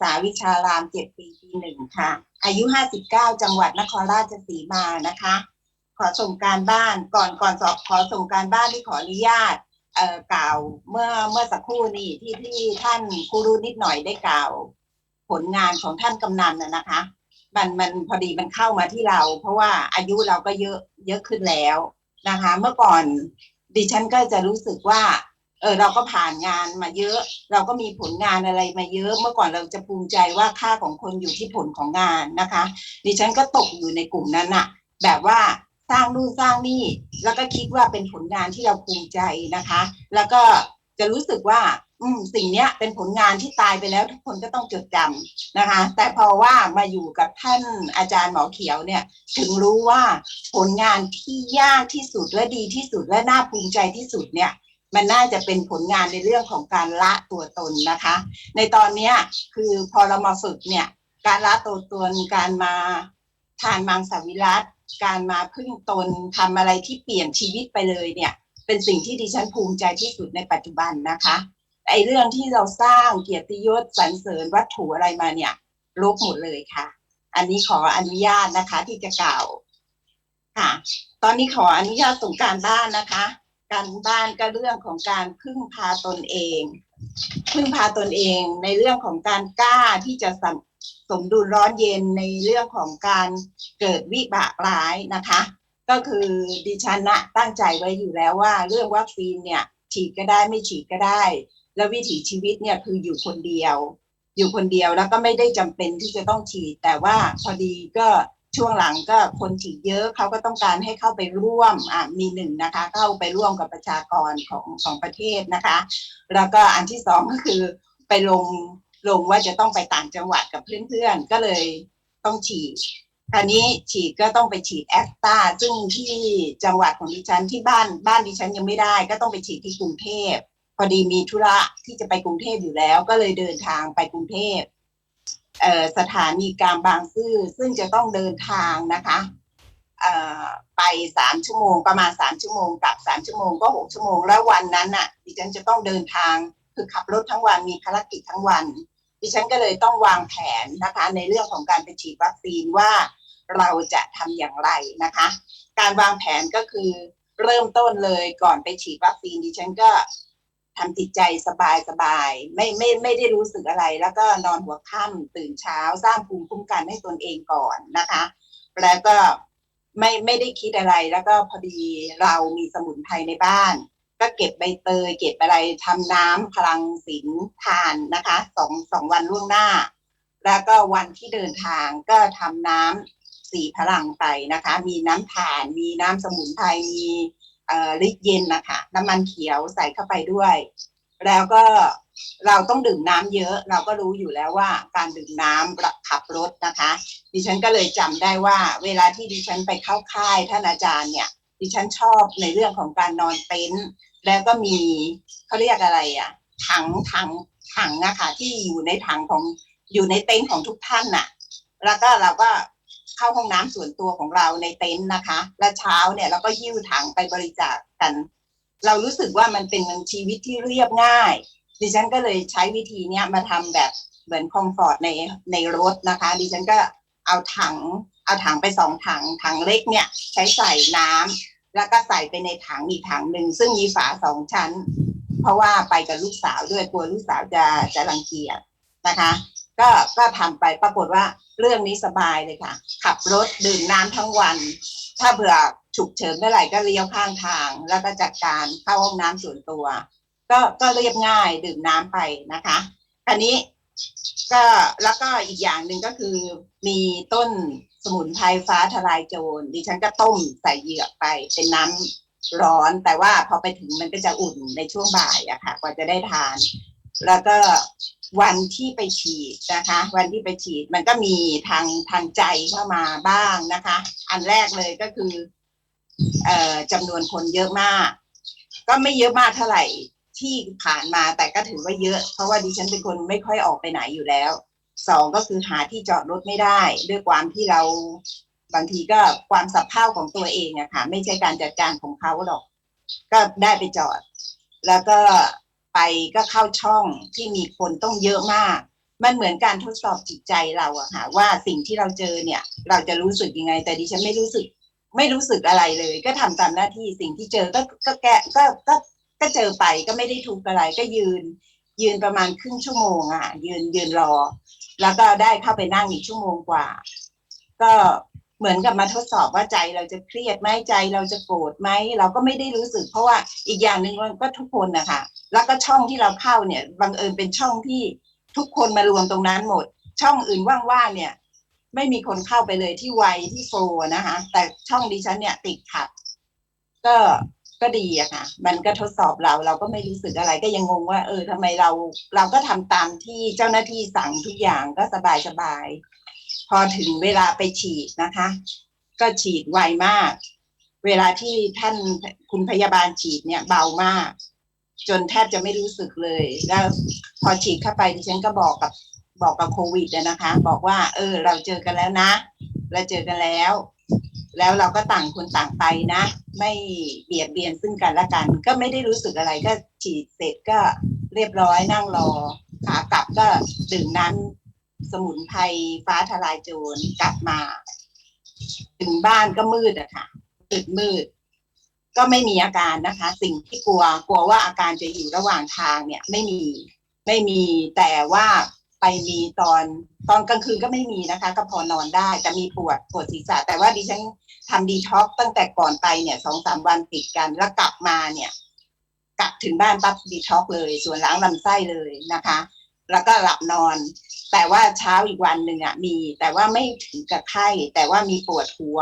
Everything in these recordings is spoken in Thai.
ษาวิชารามเจ็ดปีปีหนึ่งค่ะ อายุห้าสิบเก้าจังหวัดนครราชสีมานะคะ ขอส่งการบ้านก่อนก่อนสอบขอส่งการบ้านที่ขออนุญาตเอ่อกล่าวเมื่อเมื่อสักครู่นี้ที่ที่ท่านครูรู้นิดหน่อยได้กล่าว ผลงานของท่านกำนันนะนะคะ มันมันพอดีมันเข้ามาที่เรา เพราะว่าอายุเราก็เยอะเยอะขึ้นแล้วนะคะ เมื่อก่อนดิฉันก็จะรู้สึกว่า เออเราก็ผ่านงานมาเยอะ เราก็มีผลงานอะไรมาเยอะเมื่อก่อนเราจะภูมิใจว่าค่าของคนอยู่ที่ผลของงานนะคะดิฉันก็ตกอยู่ในกลุ่มนั้นอะแบบว่าสร้างนู่นสร้างนี่ แล้วก็คิดว่าเป็นผลงานที่เราภูมิใจนะคะ แล้วก็จะรู้สึกว่า อืมสิ่งเนี้ยเป็นผลงานที่ตายไปแล้วทุกคนก็ต้องจดจำนะคะ แต่พอว่ามาอยู่กับท่านอาจารย์หมอเขียวเนี่ย ถึงรู้ว่าผลงานที่ยากที่สุดและดีที่สุดและน่าภูมิใจที่สุดเนี่ย มันน่าจะเป็นผลงานในเรื่องของการละตัวตนนะคะ ในตอนนี้คือพอเรามาฝึกเนี่ย การละตัวตนการมาทานมังสวิรัตการมาพึ่งตนทำอะไรที่เปลี่ยนชีวิตไปเลยเนี่ย เป็นสิ่งที่ดิฉันภูมิใจที่สุดในปัจจุบันนะคะไอ้เรื่องที่เราสร้างเกียรติยศสรรเสริญวัตถุอะไรมาเนี่ยลบหมดเลยค่ะ อันนี้ขออนุญาตนะคะที่จะกล่าวค่ะ ตอนนี้ขออนุญาตส่งการบ้านนะคะ การบ้านก็เรื่องของการพึ่งพาตนเอง พึ่งพาตนเองในเรื่องของการกล้าที่จะสสมดุลร้อนเย็นในเรื่องของการเกิดวิบากร้ายนะคะ ก็คือดิฉันนะตั้งใจไว้อยู่แล้วว่า เรื่องวัคซีนเนี่ยฉีดก็ได้ไม่ฉีดก็ได้ แล้ววิถีชีวิตเนี่ยคืออยู่คนเดียว อยู่คนเดียวแล้วก็ไม่ได้จำเป็นที่จะต้องฉีดแต่ว่าพอดีก็ ช่วงหลังก็คนฉีดเยอะเขาก็ต้องการให้เข้าไปร่วมอ่ามีหนึ่งนะคะ เข้าไปร่วมกับประชากรของของประเทศนะคะ แล้วก็อันที่สองก็คือไปลงลงว่าจะต้องไปต่างจังหวัดกับเพื่อนๆก็เลยต้องฉีดคราวนี้ฉีดก็ต้องไปฉีดแอสตาซึ่งที่จังหวัดของดิฉันที่บ้านบ้านดิฉันยังไม่ได้ ก็ต้องไปฉีดที่กรุงเทพพอดีมีธุระที่จะไปกรุงเทพอยู่แล้ว ก็เลยเดินทางไปกรุงเทพ สถานีกลางบางซื่อซึ่งจะต้องเดินทางนะคะไปสามชั่วโมงประมาณสามชั่วโมงกลับสามชั่วโมงก็หกชั่วโมง แล้ววันนั้นน่ะดิฉันจะต้องเดินทางคือขับรถทั้งวันมีภารกิจทั้งวัน ดิฉันก็เลยต้องวางแผนนะคะ ในเรื่องของการไปฉีดวัคซีนว่าเราจะทำอย่างไรนะคะ การวางแผนก็คือเริ่มต้นเลยก่อนไปฉีดวัคซีนดิฉันก็ ทำจิตใจสบายสบาย ไม่ไม่ไม่ได้รู้สึกอะไร แล้วก็นอนหัวค่ำตื่นเช้า สร้างภูมิคุ้มกันให้ตนเองก่อนนะคะ แล้วก็ไม่ไม่ได้คิดอะไรแล้วก็พอดีเรามีสมุนไพรในบ้าน ก็เก็บใบเตย เก็บอะไรทำน้ำพลังศีลทานนะคะสองสองวันล่วงหน้า แล้วก็วันที่เดินทางก็ทำน้ำสีพลังไปนะคะ มีน้ำถ่าน มีน้ำสมุนไพรมี ลิตรเย็นนะคะน้ำมันเขียวใส่เข้าไปด้วย แล้วก็เราต้องดื่มน้ำเยอะ เราก็รู้อยู่แล้วว่าการดื่มน้ำขับรถนะคะ ดิฉันก็เลยจำได้ว่า เวลาที่ดิฉันไปเข้าค่ายท่านอาจารย์เนี่ย ดิฉันชอบในเรื่องของการนอนเต็นท์แล้วก็มีเขาเรียกอะไรอะถังถังถังนะคะที่อยู่ในถังของอยู่ในเต็นท์ของทุกท่านน่ะ แล้วก็เราก็ เข้าห้องน้ำส่วนตัวของเราในเต็นท์นะคะ และเช้าเนี่ยเราก็หิ้วถังไปบริจาคกัน เรารู้สึกว่ามันเป็นชีวิตที่เรียบง่าย ดิฉันก็เลยใช้วิธีเนี้ยมาทำแบบเหมือนคอมฟอร์ตในในรถนะคะ ดิฉันก็เอาถังเอาถังไปสองถังถังเล็กเนี่ยใช้ใส่น้ำแล้วก็ใส่ไปในถังอีกถังหนึ่งซึ่งมีฝาสองชั้น เพราะว่าไปกับลูกสาวด้วยกลัวลูกสาวจะจะรังเกียจนะคะ ก็ก็ทำไปปรากฏว่าเรื่องนี้สบายเลยค่ะ ขับรถดื่มน้ำทั้งวัน ถ้าเผื่อฉุกเฉินเมื่อไหร่ก็เลี้ยวข้างทาง แล้วก็จัดการเข้าห้องน้ำส่วนตัว ก็ก็เรียบง่ายดื่มน้ำไปนะคะอันนี้ก็แล้วก็อีกอย่างหนึ่งก็คือมีต้นสมุนไพรฟ้าทลายโจรดิฉันก็ต้มใส่เหยือกไปเป็นน้ำร้อนแต่ว่าพอไปถึงมันก็จะอุ่นในช่วงบ่ายอะค่ะกว่าจะได้ทาน แล้วก็ วันที่ไปฉีดนะคะ วันที่ไปฉีดมันก็มีทางทางใจเข้ามาบ้างนะคะ อันแรกเลยก็คือ เอ่อจำนวนคนเยอะมาก ก็ไม่เยอะมากเท่าไหร่ที่ผ่านมาแต่ก็ถือว่าเยอะ เพราะว่าดิฉันเป็นคนไม่ค่อยออกไปไหนอยู่แล้วสองก็คือหาที่จอดรถไม่ได้ ด้วยความที่เราบางทีก็ความสับเพ่าของตัวเองอะค่ะไม่ใช่การจัดการของเขาหรอก ก็ได้ไปจอด แล้วก็ ไปก็เข้าช่องที่มีคนต้องเยอะมาก มันเหมือนการทดสอบจิตใจเราอะค่ะว่าสิ่งที่เราเจอเนี่ย เราจะรู้สึกยังไง แต่ดิฉันไม่รู้สึก ไม่รู้สึกอะไรเลย ก็ทำตามหน้าที่สิ่งที่เจอก็ก็แกะก็ก็ก็เจอไปก็ไม่ได้ทุกข์อะไรก็ยืน ยืนประมาณครึ่งชั่วโมงอะยืนยืนรอ แล้วก็ได้เข้าไปนั่งอีกชั่วโมงกว่า ก็ เหมือนกับมาทดสอบว่าใจเราจะเครียดไหมใจเราจะโกรธไหมเราก็ไม่ได้รู้สึก เพราะว่าอีกอย่างหนึ่งมันก็ทุกคนนะคะแล้วก็ช่องที่เราเข้าเนี่ยบังเอิญเป็นช่องที่ทุกคนมารวมตรงนั้นหมด ช่องอื่นว่างๆเนี่ย ไม่มีคนเข้าไปเลยที่ไวที่โฟนะคะ แต่ช่องดิฉันเนี่ยติดขัด ก็ก็ดีอะค่ะ มันก็ทดสอบเราเราก็ไม่รู้สึกอะไรก็ยังงงว่า เออทำไมเราเราก็ทำตามที่เจ้าหน้าที่สั่งทุกอย่างก็สบายสบาย พอถึงเวลาไปฉีดนะคะ ก็ฉีดไวมาก เวลาที่ท่านคุณพยาบาลฉีดเนี่ยเบามาก จนแทบจะไม่รู้สึกเลย แล้วพอฉีดเข้าไปดิฉันก็บอกกับบอกกับโควิดนะคะ บอกว่า เออ เราเจอกันแล้วนะเราเจอกันแล้ว แล้วเราก็ต่างคนต่างไปนะ ไม่เบียดเบียนซึ่งกันและกัน ก็ไม่ได้รู้สึกอะไรก็ฉีดเสร็จก็เรียบร้อยนั่งรอขากลับก็ดื่มน้ำ สมุนไพรฟ้าทลายโจรกลับมา ถึงบ้านก็มืดอะค่ะมืดมืด ก็ไม่มีอาการนะคะ สิ่งที่กลัว กลัวว่าอาการจะอยู่ระหว่างทางเนี่ย ไม่มีไม่มีแต่ว่าไปมีตอนตอนกลางคืนก็ไม่มีนะคะ ก็พอนอนได้แต่มีปวดปวดศีรษะ แต่ว่าดิฉันทำดีท็อกตั้งแต่ก่อนไปเนี่ยสองสามวันติดกันแล้วกลับมาเนี่ย กลับถึงบ้านปั๊บดีท็อกเลย ส่วนล้างลำไส้เลยนะคะ แล้วก็หลับนอน แต่ว่าเช้าอีกวันหนึ่งอะมี แต่ว่าไม่ถึงกับไข้แต่ว่ามีปวดหัว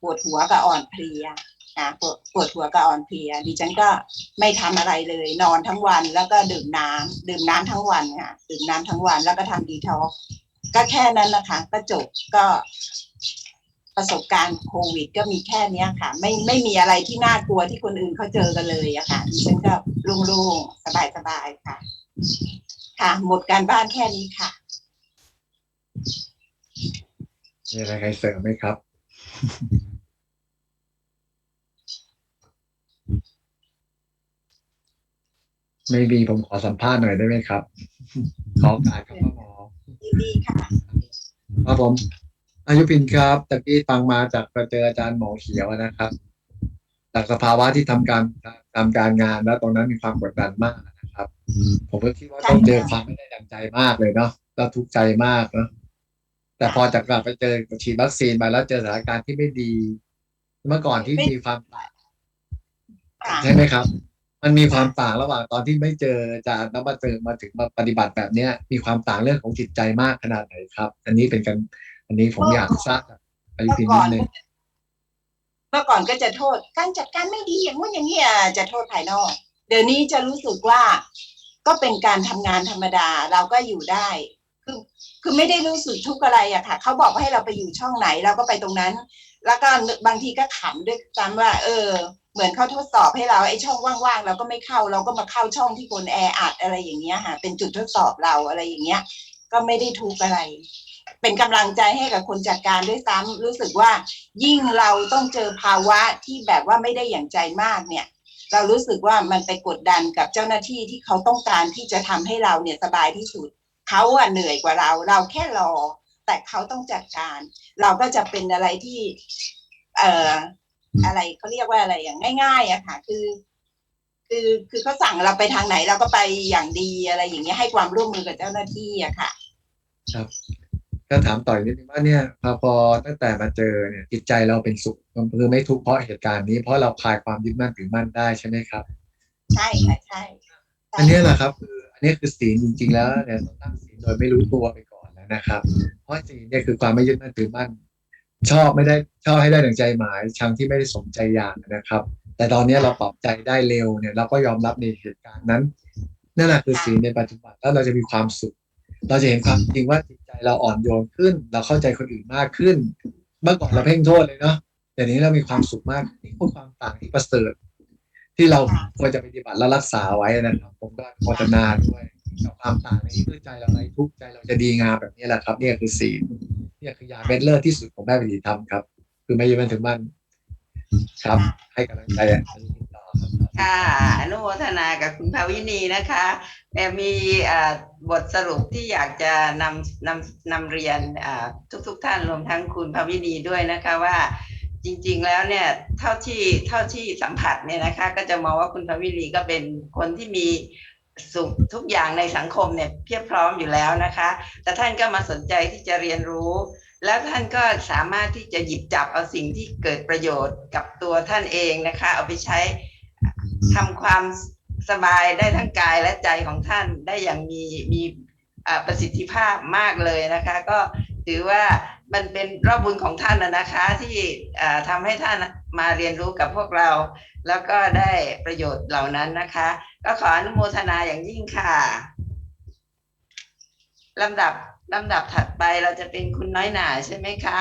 ปวดหัวกับอ่อนเพลียนะปวดปวดหัวกับอ่อนเพลียดิฉันก็ไม่ทำอะไรเลย นอนทั้งวันแล้วก็ดื่มน้ำดื่มน้ำทั้งวันค่ะดื่มน้ำทั้งวันแล้วก็ทำดีท็อกก็แค่นั้นนะคะก็จบก็ประสบการณ์โควิด ก็มีแค่เนี้ยค่ะ ไม่ไม่มีอะไรที่น่ากลัวที่คนอื่นเขาเจอกันเลยอะค่ะดิฉันก็โล่งๆสบายๆค่ะ ค่ะ หมดการบ้านแค่นี้ค่ะ มีอะไรใครเสริมไหมครับ ไม่มีผมขอสัมภาษณ์หน่อยได้ไหมครับ ขอโอกาสครับพ่อหมอยินดีค่ะ ครับผม อายุพินครับตะกี้ฟังมาจากไปเจออาจารย์หมอเขียวนะครับ จากสภาวะที่ทำการทำการงานแล้วตรงนั้นมีความกดดันมากนะครับ ผมก็คิดว่าต้องเจอความไม่ได้ดังใจมากเลยเนาะแล้วทุกข์ใจมากเนาะแต่พอจากกลับไปเจอฉีดวัคซีนมาแล้วเจอสถานการณ์ที่ไม่ดี เมื่อก่อนที่มีความต่างค่ะใช่ไหมครับ มันมีความต่างระหว่างตอนที่ไม่เจออาจารย์แล้วมาเจอมาถึงมาปฏิบัติแบบเนี้ย มีความต่างเรื่องของจิตใจมากขนาดไหนครับ อันนี้เป็นกัน อันนี้ผมอยากทราบจากอายุเมื่อพินก่นิอดนนึงเมื่อก่อนก็จะโทษการจัดการไม่ดีอย่างงู้นอย่างนี้อะจะโทษภายนอก เดี๋ยวนี้จะรู้สึกว่าก็เป็นการทำงานธรรมดาเราก็อยู่ได้ คือคือไม่ได้รู้สึกทุกข์อะไรอะค่ะเขาบอกว่าให้เราไปอยู่ช่องไหนเราก็ไปตรงนั้น แล้วก็บางทีก็ขำด้วยซ้ำว่า เออ เหมือนเขาทดสอบให้เราไอ้ช่องว่างๆเราก็ไม่เข้า เราก็มาเข้าช่องที่คนแออัดอะไรอย่างเงี้ยค่ะ เป็นจุดทดสอบเราอะไรอย่างเงี้ย ก็ไม่ได้ทุกข์อะไร เป็นกำลังใจให้กับคนจัดการด้วยซ้ำรู้สึกว่ายิ่งเราต้องเจอภาวะที่แบบว่าไม่ได้อย่างใจมากเนี่ย เรารู้สึกว่ามันไปกดดันกับเจ้าหน้าที่ที่เขาต้องการที่จะทำให้เราเนี่ยสบายที่สุดเขาอะเหนื่อยกว่าเรา เราแค่รอ แต่เขาต้องจัดการ เราก็จะเป็นอะไรที่ เอ่ออะไรเขาเรียกว่าอะไรอย่างง่าย ๆอะค่ะ คือคือคือเขาสั่งเราไปทางไหนเราก็ไปอย่างดีอะไรอย่างเงี้ยให้ความร่วมมือกับเจ้าหน้าที่อะค่ะ ก็ถามต่อยนิดนึงว่าเนี่ยพอพอตั้งแต่มาเจอเนี่ยจิตใจเราเป็นสุขคือไม่ทุกข์เพราะเหตุการณ์นี้ เพราะเราคลายความยึดมั่นถือมั่นได้ใช่ไหมครับ ใช่ค่ะใช่ใช่อันเนี้ยแหละครับคืออันนี้คือศีลจริงๆแล้วเนี่ยต้องตั้งศีลโดยไม่รู้ตัวไปก่อนแล้วนะครับ เพราะศีลเนี่ยคือความไม่ยึดมั่นถือมั่น ชอบไม่ได้ชอบให้ได้ดังใจหมายชังที่ไม่ได้สมใจอยากนะครับ แต่ตอนเนี้ยเราปรับใจได้เร็วเนี่ย เราก็ยอมรับในเหตุการณ์นั้นนั่นแหละคือศีลในปัจจุบันแล้วเราจะมีความสุข เราจะเห็นความจริงว่าจิตใจ เราอ่อนโยนขึ้น เราเข้าใจคนอื่นมากขึ้น เมื่อก่อนเราเพ่งโทษเลยเนาะแต่นี้เรามีความสุขมากนี่คือความต่างที่ประเสริฐที่เราควรจะปฏิบัติและรักษาไว้นะครับ ผมก็โฆษณาด้วยกับความต่างในนี้เพื่อใจเราในทุกใจเราจะดีงามแบบนี้แหละครับเนี่ยคือศีลเนี่ยคือยาเม็ดเลิศที่สุดของแม่ปฏิธรรมครับ คือไม่ยืนมันถึงมันครับ ให้กำลังใจอะ ค่ะอนุโมทนากับคุณภาวินีนะคะแต่มีบทสรุปที่อยากจะนำนำนำเรียนอ่าทุกทท่านรวมทั้งคุณภาวินีด้วยนะคะว่าจริงๆแล้วเนี่ยเท่าที่เท่าที่สัมผัสเนี่ยนะคะ ก็จะมองว่าคุณภาวินีก็เป็นคนที่มีสุขทุกอย่างในสังคมเนี่ยเพียบพร้อมอยู่แล้วนะคะ แต่ท่านก็มาสนใจที่จะเรียนรู้ แล้วท่านก็สามารถที่จะหยิบจับเอาสิ่งที่เกิดประโยชน์กับตัวท่านเองนะคะ เอาไปใช้ ทำความสบายได้ทั้งกายและใจของท่านได้อย่างมีมีประสิทธิภาพมากเลยนะคะ ก็ถือว่ามันเป็นรอบบุญของท่านนะคะ ที่อ่าทำให้ท่านมาเรียนรู้กับพวกเรา แล้วก็ได้ประโยชน์เหล่านั้นนะคะ ก็ขออนุโมทนาอย่างยิ่งค่ะลำดับลำดับถัดไปเราจะเป็นคุณน้อยหนาใช่ไหมคะ